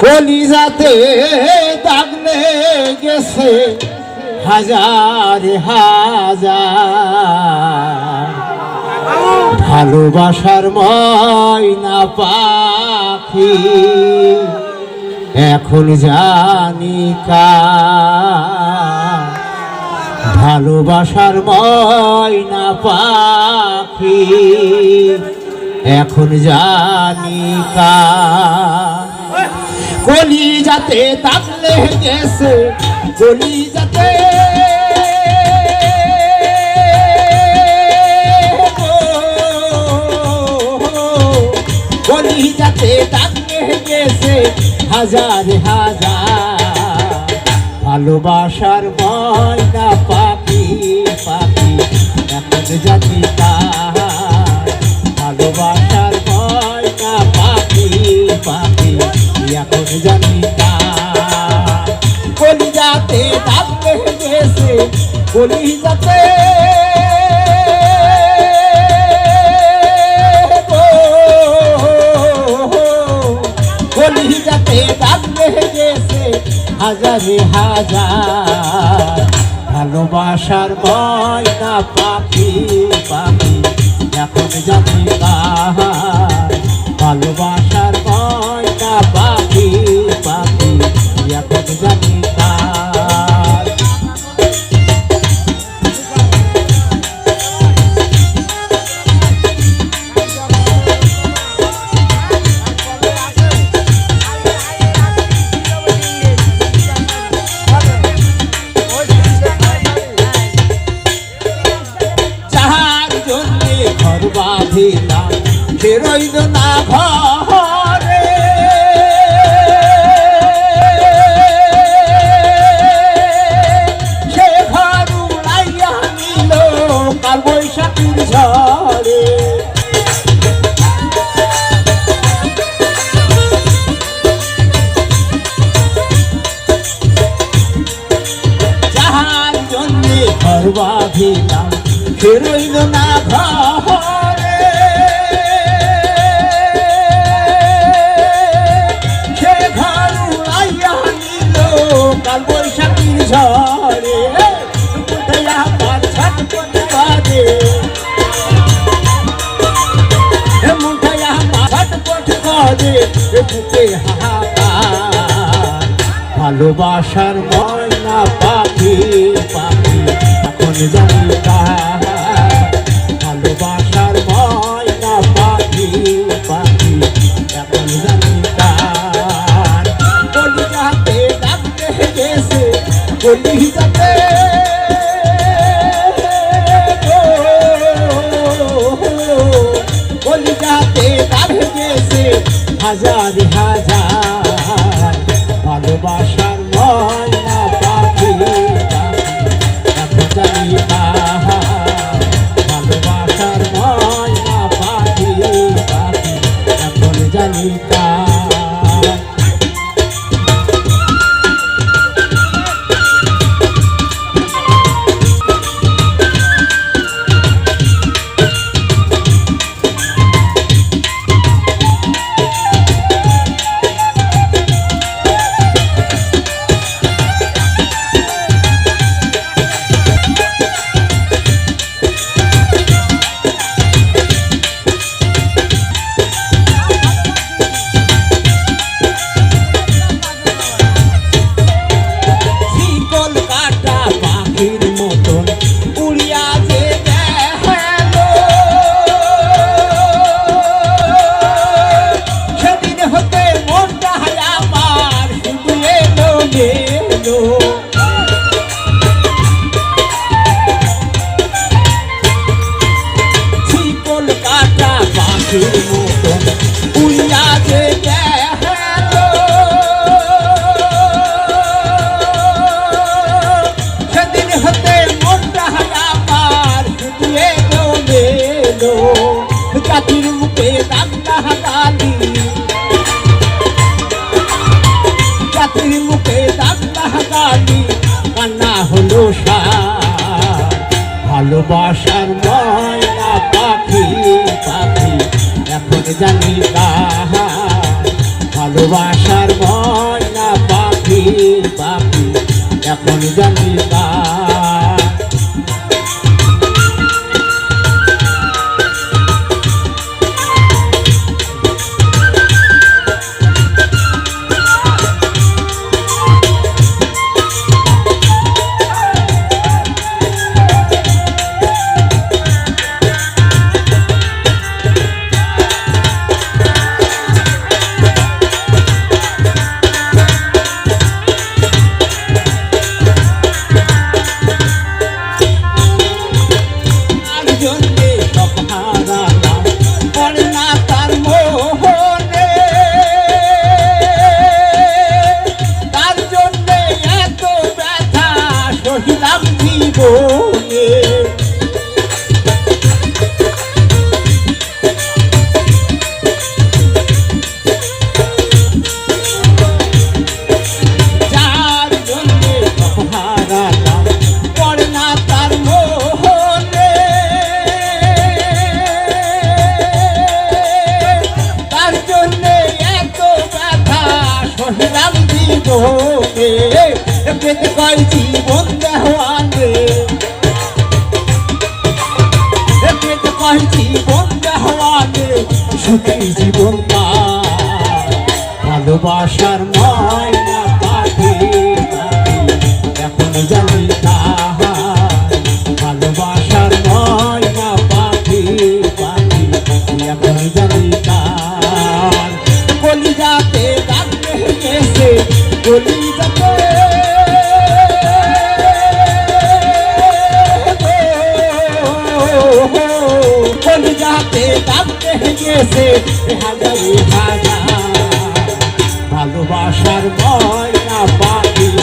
কলিজাতে দাগলে গেছে হাজার হাজার। ভালোবাসার ময়না পাখি এখন জানি কার। ভালোবাসার ময়না পাখি এখন জানি কার। কলি যাতে তাকলে গেছে কলি যাতে। কলি যাতে তাকলে গেছে হাজার হাজার। ভালোবাসার ময়না পাখি পাখি এখন জানি তার। ভালোবাসার এখন জানি তার কলিজাতে ডাকতে গেছে কলিজাতে। কলিজাতে ডাকতে গেছে হাজারে হাজার। ভালোবাসার ময়না পাখি পাখি, এখন জানি কাহার ঘর বাঁধিলাম। বেরোইল রইল না ঘরে বাঁধিলাম রইল না ঘরে। সে ঘর উড়াইয়া নিল, কাল বৈশাখীর ঝড়ে। উঠাইয়া পাঁচ ছটপট বাজে। এ মুঠাইয়া ছটপট করে বুকে হাহাকার। ভালোবাসার ময়না পাখি পাখি, এখন জানি হাজার গেলো ভালোবাসার ময়না পাখি পাখি এখন জানি ভালোবাসার ময়না পাখি পাখি এখন জানি তা জীবনে পেতে কয় জীবন দেওয়ানে পেতে কয় জীবন দেওয়ানে সুখী জীবন ভালোবাসার ময়না পাখি এখন জানি ভালোবাসার ময়না পাখি পাখি এখন কলিজাতে ডাকতে গেছে হাজারি হাজার ভালোবাসার ময়না পাখি